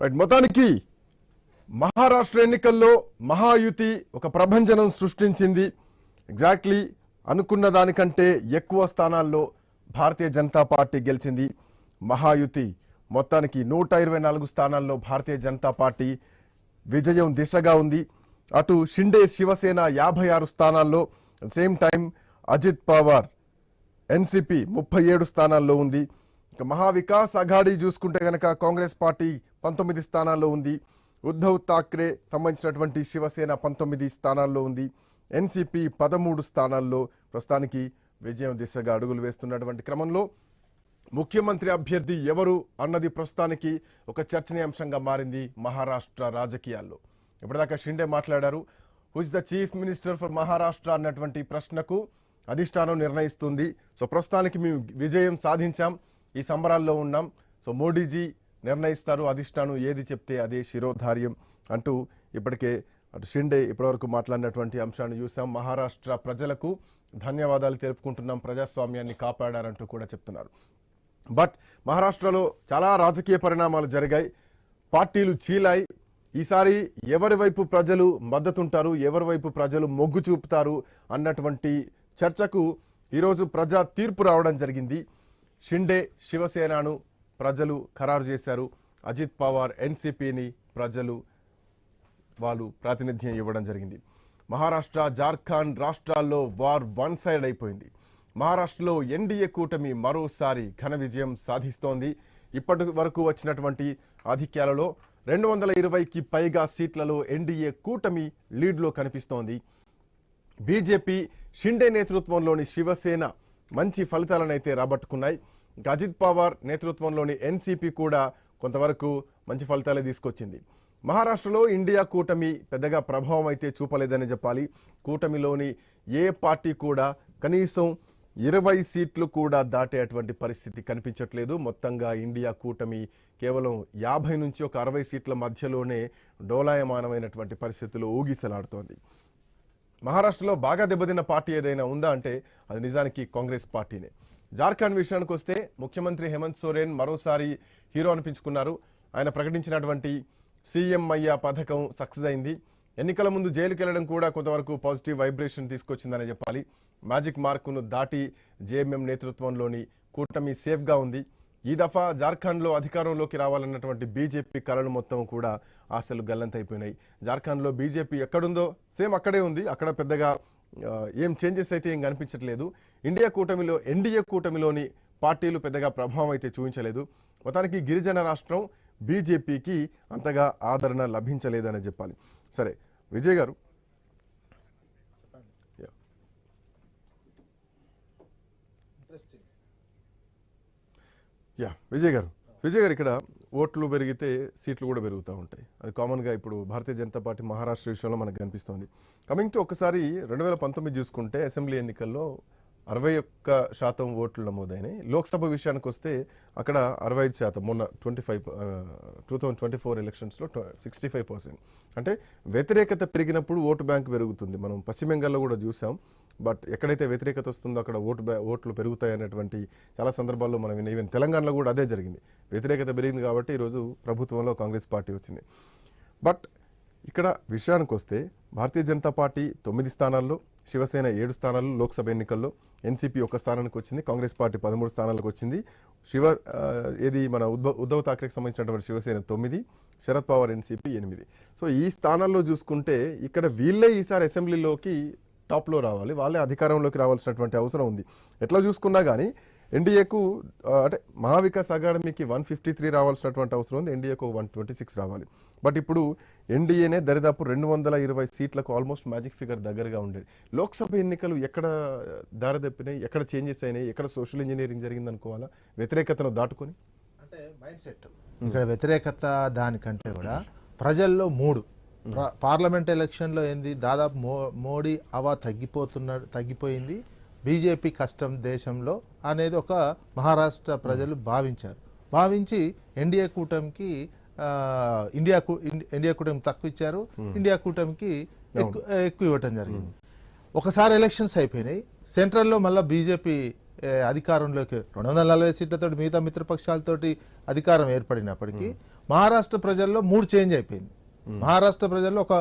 Right మొత్తానికి మహారాష్ట్ర ఎన్నికల్లో మహాయుతి ఒక ప్రభంజనం సృష్టించింది. ఎగ్జాక్ట్లీ అనుకున్న దానికంటే ఎక్కువ స్థానాల్లో భారతీయ జనతా పార్టీ గెలిచింది. మహాయుతి మొత్తానికి నూట ఇరవై నాలుగు స్థానాల్లో భారతీయ జనతా పార్టీ విజయం దిశగా ఉంది. అటు షిండే శివసేన యాభై ఆరు స్థానాల్లో same time Ajit Pawar NCP ముప్పై ఏడు స్థానాల్లో ఉంది. మహావికాస్ అఘాడీ చూసుకుంటే కనుక కాంగ్రెస్ పార్టీ పంతొమ్మిది స్థానాల్లో ఉంది. ఉద్ధవ్ థాక్రే సంబంధించినటువంటి శివసేన పంతొమ్మిది స్థానాల్లో ఉంది. ఎన్సిపి పదమూడు స్థానాల్లో ప్రస్తుతానికి విజయం దిశగా అడుగులు వేస్తున్నటువంటి క్రమంలో ముఖ్యమంత్రి అభ్యర్థి ఎవరు అన్నది ప్రస్తుతానికి ఒక చర్చనీయాంశంగా మారింది మహారాష్ట్ర రాజకీయాల్లో. ఇప్పటిదాకా షిండే మాట్లాడారు. Who's the chief minister for Maharashtra అన్నటువంటి ప్రశ్నకు అధిష్టానం నిర్ణయిస్తుంది. సో ప్రస్తుతానికి మేము విజయం సాధించాం. ఈ సంబరాల్లో ఉన్నాం. సో మోడీజీ నిర్ణయిస్తారు అధిష్టానం ఏది చెప్తే అదే శిరోధార్యం అంటూ ఇప్పటికే అటు షిండే ఇప్పటివరకు మాట్లాడినటువంటి అంశాన్ని చూసాం. మహారాష్ట్ర ప్రజలకు ధన్యవాదాలు తెలుపుకుంటున్నాం. ప్రజాస్వామ్యాన్ని కాపాడారంటూ కూడా చెప్తున్నారు. బట్ మహారాష్ట్రలో చాలా రాజకీయ పరిణామాలు జరిగాయి. పార్టీలు చీలాయి. ఈసారి ఎవరి వైపు ప్రజలు మద్దతుంటారు ఎవరి వైపు ప్రజలు మొగ్గు చూపుతారు అన్నటువంటి చర్చకు ఈరోజు ప్రజా తీర్పు రావడం జరిగింది. షిండే శివసేనను ప్రజలు ఖరారు చేశారు. అజిత్ పవార్ ఎన్సిపిని ప్రజలు వాళ్ళు ప్రాతినిధ్యం ఇవ్వడం జరిగింది. మహారాష్ట్ర జార్ఖండ్ రాష్ట్రాల్లో వార్ వన్ సైడ్ అయిపోయింది. మహారాష్ట్రలో ఎన్డీఏ కూటమి మరోసారి ఘన విజయం సాధిస్తోంది. ఇప్పటి వరకు వచ్చినటువంటి ఆధిక్యాలలో రెండు వందల ఇరవైకి పైగా సీట్లలో ఎన్డీఏ కూటమి లీడ్లో కనిపిస్తోంది. బీజేపీ షిండే నేతృత్వంలోని శివసేన మంచి ఫలితాలను అయితే రాబట్టుకున్నాయి. అజిత్ పవార్ నేతృత్వంలోని ఎన్సీపీ కూడా కొంతవరకు మంచి ఫలితాలే తీసుకొచ్చింది. మహారాష్ట్రలో ఇండియా కూటమి పెద్దగా ప్రభావం అయితే చూపలేదని చెప్పాలి. కూటమిలోని ఏ పార్టీ కూడా కనీసం ఇరవై సీట్లు కూడా దాటేటువంటి పరిస్థితి కనిపించట్లేదు. మొత్తంగా ఇండియా కూటమి కేవలం యాభై నుంచి ఒక అరవై సీట్ల మధ్యలోనే డోలాయమానమైనటువంటి పరిస్థితులు ఊగిసలాడుతోంది. మహారాష్ట్రలో బాగా దెబ్బతిన్న పార్టీ ఏదైనా ఉందా అంటే అది నిజానికి కాంగ్రెస్ పార్టీనే. జార్ఖండ్ విషయానికి వస్తే ముఖ్యమంత్రి హేమంత్ సోరెన్ మరోసారి హీరో అనిపించుకున్నారు. ఆయన ప్రకటించినటువంటి సీఎం పథకం సక్సెస్ అయింది. ఎన్నికల ముందు జైలుకి వెళ్ళడం కూడా కొంతవరకు పాజిటివ్ వైబ్రేషన్ తీసుకొచ్చిందని చెప్పాలి. మ్యాజిక్ మార్కును దాటి జేఎంఎం నేతృత్వంలోని కూటమి సేఫ్గా ఉంది. ఈ దఫా జార్ఖండ్లో అధికారంలోకి రావాలన్నటువంటి బీజేపీ కళలు మొత్తం కూడా ఆశలు గల్లంతైపోయినాయి. జార్ఖండ్లో బీజేపీ ఎక్కడుందో సేమ్ అక్కడే ఉంది. అక్కడ పెద్దగా ఏం చేంజెస్ అయితే ఏం కనిపించట్లేదు. ఇండియా కూటమిలో ఎన్డీఏ కూటమిలోని పార్టీలు పెద్దగా ప్రభావం అయితే చూపించలేదు. మొత్తానికి గిరిజన రాష్ట్రం బీజేపీకి అంతగా ఆదరణ లభించలేదని చెప్పాలి. సరే విజయ్ గారు. యా విజయ్ గారు. విజయ్ గారు ఇక్కడ ఓట్లు పెరిగితే సీట్లు కూడా పెరుగుతూ ఉంటాయి. అది కామన్గా ఇప్పుడు భారతీయ జనతా పార్టీ మహారాష్ట్ర విషయంలో మనకు కనిపిస్తోంది. కమింగ్ టు ఒకసారి రెండు వేల పంతొమ్మిది చూసుకుంటే అసెంబ్లీ ఎన్నికల్లో అరవై ఒక్క శాతం ఓట్లు నమోదైనాయి. లోక్సభ విషయానికి వస్తే అక్కడ అరవై ఐదు శాతం మొన్న twenty five two thousand twenty four ఎలక్షన్స్లో సిక్స్టీ ఫైవ్ పర్సెంట్. అంటే వ్యతిరేకత పెరిగినప్పుడు ఓటు బ్యాంక్ పెరుగుతుంది. మనం పశ్చిమ బెంగాల్లో కూడా చూసాం. బట్ ఎక్కడైతే వ్యతిరేకత వస్తుందో అక్కడ ఓటు బ్యా ఓట్లు పెరుగుతాయి అనేటువంటి చాలా సందర్భాల్లో మనం ఈవెన్ తెలంగాణలో కూడా అదే జరిగింది. వ్యతిరేకత పెరిగింది కాబట్టి ఈరోజు ప్రభుత్వంలో కాంగ్రెస్ పార్టీ వచ్చింది. బట్ ఇక్కడ విషయానికి వస్తే భారతీయ జనతా పార్టీ తొమ్మిది స్థానాల్లో శివసేన ఏడు స్థానాల్లో లోక్సభ ఎన్నికల్లో ఎన్సీపీ ఒక స్థానానికి వచ్చింది కాంగ్రెస్ పార్టీ పదమూడు స్థానాలకు వచ్చింది. శివ ఇది ఏది మన ఉద్భవ్ ఉద్ధవ్ థాక్రేకి సంబంధించినటువంటి శివసేన తొమ్మిది శరద్ పవార్ ఎన్సీపీ ఎనిమిది. సో ఈ స్థానాల్లో చూసుకుంటే ఇక్కడ వీళ్ళే ఈసారి అసెంబ్లీలోకి టాప్లో రావాలి వాళ్ళే అధికారంలోకి రావాల్సినటువంటి అవసరం ఉంది. ఎట్లా చూసుకున్నా కానీ ఎన్డీఏకు అంటే మహావికాస్ అకాడమీకి వన్ ఫిఫ్టీ త్రీ రావాల్సినటువంటి అవసరం ఉంది ఎన్డీఏకు వన్ ట్వంటీ సిక్స్ రావాలి. బట్ ఇప్పుడు ఎన్డీఏనే దరిదాపు రెండు వందల ఇరవై సీట్లకు ఆల్మోస్ట్ మ్యాజిక్ ఫిగర్ దగ్గరగా ఉండేది. లోక్సభ ఎన్నికలు ఎక్కడ దారిదప్పినాయి ఎక్కడ చేంజెస్ అయినాయి ఎక్కడ సోషల్ ఇంజనీరింగ్ జరిగింది అనుకోవాలా వ్యతిరేకతను దాటుకొని? అంటే మైండ్ సెట్. ఇక్కడ వ్యతిరేకత దానికంటే కూడా ప్రజల్లో మూడు. పార్లమెంట్ ఎలక్షన్లో ఏంది? దాదాపు మో మోడీ అవా తగ్గిపోతున్నాడు తగ్గిపోయింది. బీజేపీ కష్టం దేశంలో అనేది ఒక మహారాష్ట్ర ప్రజలు భావించారు. భావించి ఎన్డీఏ కూటమికి ఇండియా ఎన్డీఏ కూటమి తక్కువ ఇచ్చారు ఇండియా కూటమికి ఎక్కువ ఎక్కువ ఇవ్వటం జరిగింది. ఒకసారి ఎలక్షన్స్ అయిపోయినాయి. సెంట్రల్లో మళ్ళీ బీజేపీ అధికారంలోకి రెండు వందల నలభై సీట్లతో మిగతా మిత్రపక్షాలతోటి అధికారం ఏర్పడినప్పటికీ మహారాష్ట్ర ప్రజల్లో మూడు చేంజ్ అయిపోయింది. మహారాష్ట్ర ప్రజల్లో ఒక